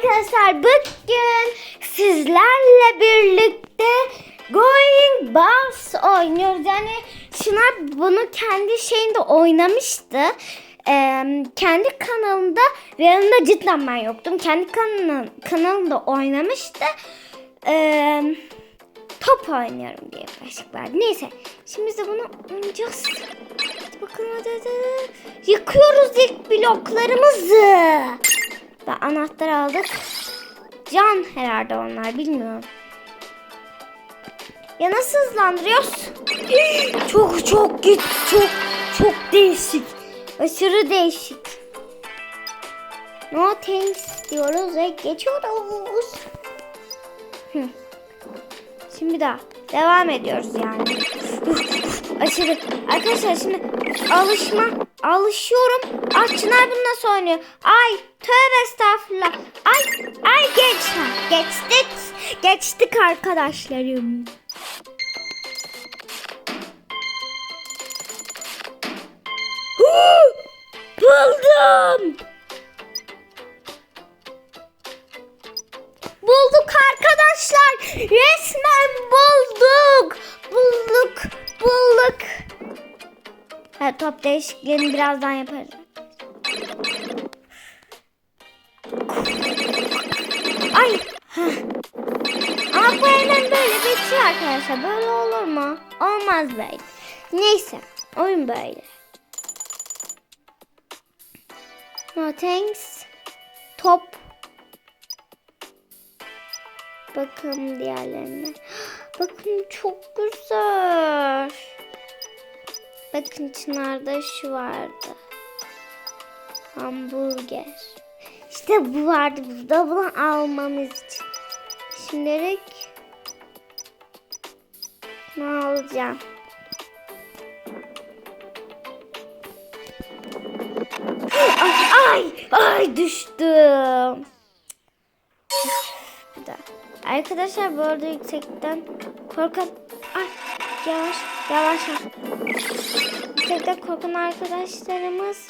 arkadaşlar bugün sizlerle birlikte Going Bus oynuyoruz. Yani Çınar bunu kendi şeyinde oynamıştı. Ee, kendi kanalında ve yanında cidden ben yoktum. Kendi kanal, kanalında oynamıştı. Ee, top oynuyorum diye başlık verdi. Neyse şimdi de bunu oynayacağız. Hadi bakalım hadi. hadi. Yıkıyoruz ilk bloklarımızı. Ve anahtar aldık. Can herhalde onlar bilmiyorum. Ya nasıl hızlandırıyoruz? çok çok git çok çok değişik. Aşırı değişik. No thanks diyoruz ve geçiyoruz. Hı. Şimdi daha devam ediyoruz yani. Aşırı. Arkadaşlar şimdi alışma alışıyorum. Ah Çınar bunu nasıl oynuyor? Ay tövbe estağfurullah. Ay ay geç. Ha, Geçtik. Geçtik arkadaşlarım. Buldum. Bulduk arkadaşlar. Resmen. Bulduk. Ha, top değişikliğini birazdan yaparız. Ay. Ama bu hemen böyle bitiyor arkadaşlar. Böyle olur mu? Olmaz böyle. Neyse. Oyun böyle. No thanks. Top. Bakın diğerlerine. Bakın çok güzel. Bakın Çınar'da şu vardı. Hamburger. İşte bu vardı burada. Bunu almamız için. Şimdilik ne alacağım? Ay ay ay düştüm. Arkadaşlar bu arada yüksekten korkan ay yavaş yavaş yüksekten korkan arkadaşlarımız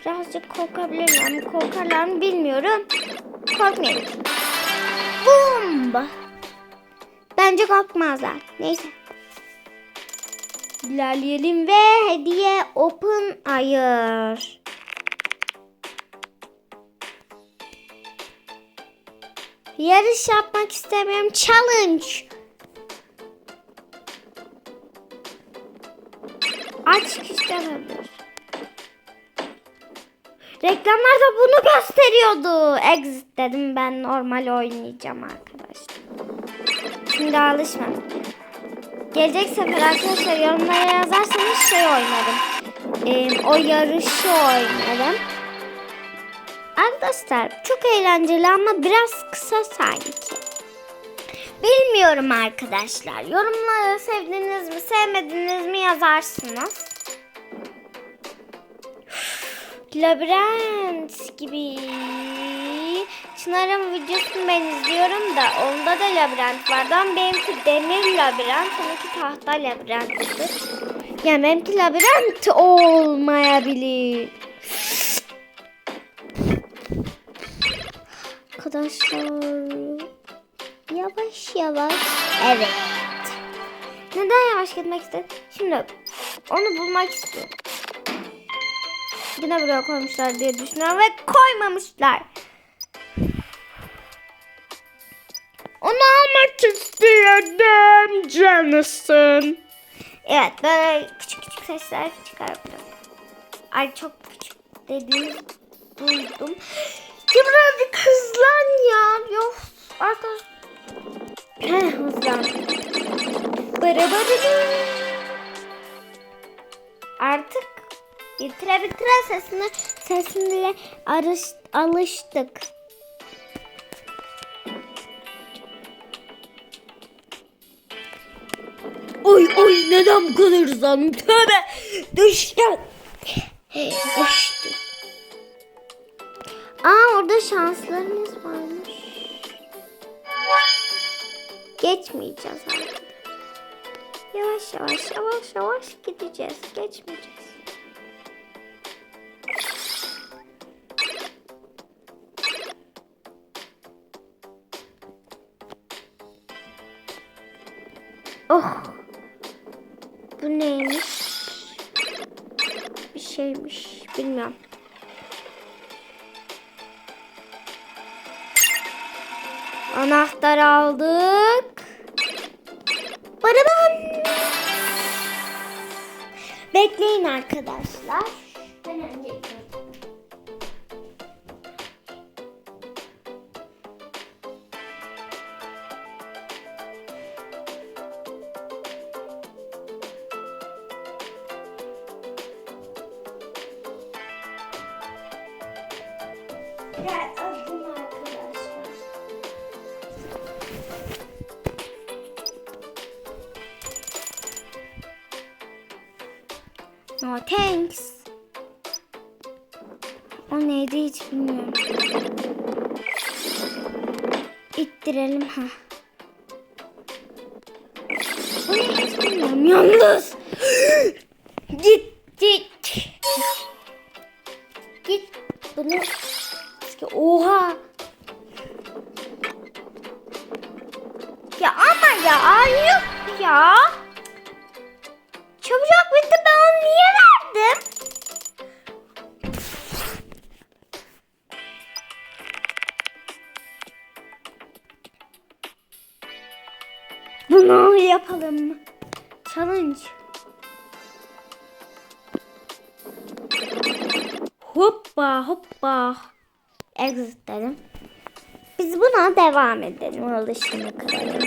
birazcık korkabilirler mi korkarlar mı bilmiyorum korkmayın Bum! bence korkmazlar neyse ilerleyelim ve hediye open ayır Yarış yapmak istemiyorum. Challenge. Aç kişi olabilir. Reklamlarda bunu gösteriyordu. Exit dedim ben normal oynayacağım arkadaşlar. Şimdi alışmam. Gelecek sefer arkadaşlar yorumlara yazarsanız şey oynarım. Ee, o yarışı oynarım. Arkadaşlar çok eğlenceli ama biraz kısa sanki. Bilmiyorum arkadaşlar. Yorumlara sevdiniz mi sevmediniz mi yazarsınız. Labirent gibi. Çınar'ın videosunu ben izliyorum da onda da labirent vardı ama benimki demir labirent, onunki tahta labirenttir. Yani benimki labirent olmayabilir. Arkadaşlar yavaş evet. Neden yavaş gitmek istedim? Şimdi onu bulmak istiyorum. Yine buraya koymuşlar diye düşünüyorum ve koymamışlar. Onu almak istedim canısın. Evet böyle küçük küçük sesler çıkarabilirim. Ay çok küçük dediğim duydum. Ya birazcık hızlan ya. Yok arkadaş. Heh hızlan. Bırı bırı. Artık bitire bitire sesine sesinle arış, alıştık. Oy oy neden bu kadar hızlandım? Tövbe düştüm. Düştüm. Aa orada şanslarımız varmış. Geçmeyeceğiz artık. Yavaş yavaş yavaş yavaş gideceğiz. Geçmeyeceğiz. Oh. Bu neymiş? Bir şeymiş. Bilmiyorum. Anahtar aldık. Baraban. Bekleyin arkadaşlar. Ben önce gidiyorum. Neydi hiç bilmiyorum. İttirelim ha. Bu ne hiç bilmiyorum. Yalnız. git git. Git. Bunu. Oha. Ya ama ya yok ya. Çabucak yapalım? Challenge. Hoppa hoppa. Exit dedim. Biz buna devam edelim alışana kadar.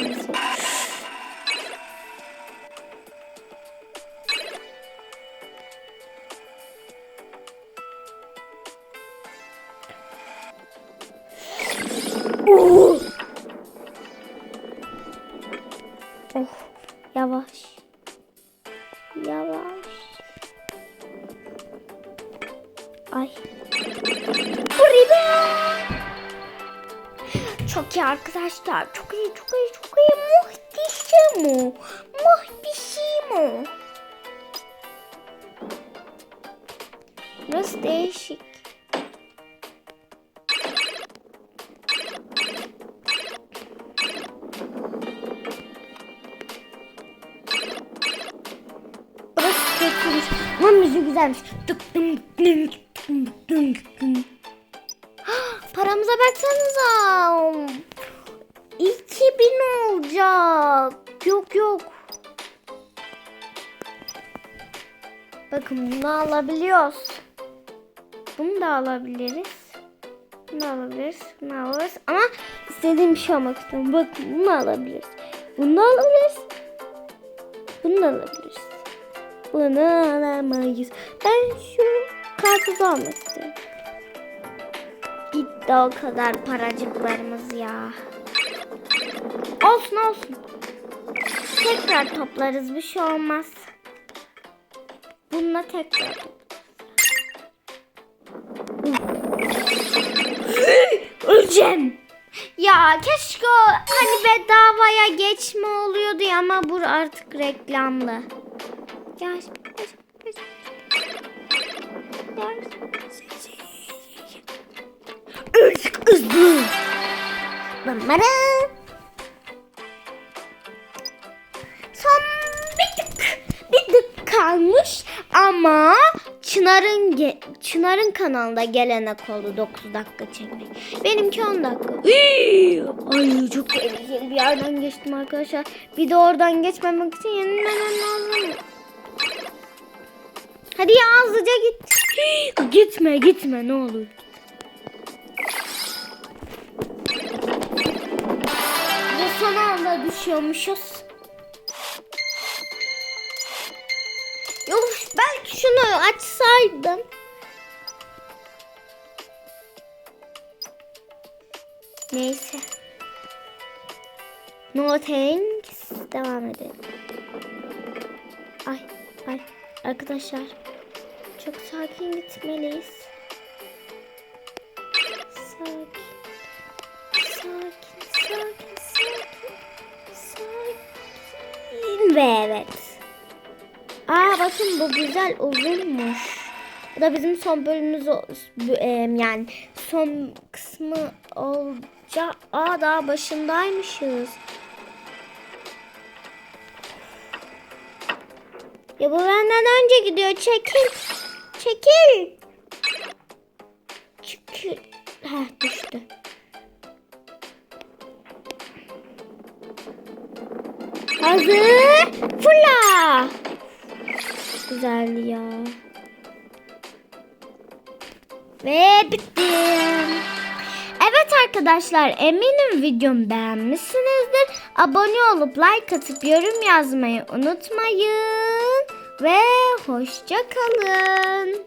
Arkadaşlar. Çok iyi, çok iyi, çok iyi. Muhteşem o. Muhteşem o. Nasıl değişik. Burası kötüymüş. Ama müziği güzelmiş. Tık tık tık tık tık tık. Paramıza baksanıza. 2000 olacak. Yok yok. Bakın bunu alabiliyoruz. Bunu da alabiliriz. Bunu alabiliriz. Bunu alabiliriz. Ama istediğim bir şey almak istiyorum. Bakın bunu alabiliriz. Bunu da alabiliriz. Bunu da alabiliriz. Bunu alamayız. Ben şu karpuzu almak istiyorum. Gitti o kadar paracıklarımız ya. Olsun olsun. Tekrar toplarız bir şey olmaz. Bununla tekrar. Öleceğim. Ya keşke o hani bedavaya geçme oluyordu ya ama bu artık reklamlı. Gel. Üç kızdı. Bambara. Çınar'ın kanalında gelenek oldu 9 dakika çekmek. Benimki 10 dakika. Hii! Ay çok tehlikeli bir yerden geçtim arkadaşlar. Bir de oradan geçmemek için yenilmem lazım. Hadi ya hızlıca git. Hii! Gitme gitme ne olur. Ve son anda düşüyormuşuz. Yok belki şunu açsaydım. Neyse. No thanks. Devam edelim. Ay ay arkadaşlar. Çok sakin gitmeliyiz. Sakin. Sakin, sakin, sakin. Sakin. Ve evet. Aa bakın bu güzel uzunmuş. Bu da bizim son bölümümüz yani son kısmı olacak. Aa daha başındaymışız. Ya bu benden önce gidiyor. Çekil. Çekil. Çekil. Heh düştü. Hazır. Fırla. Güzel ya. Ve bitti. Evet arkadaşlar eminim videomu beğenmişsinizdir. Abone olup like atıp yorum yazmayı unutmayın. Ve hoşça kalın.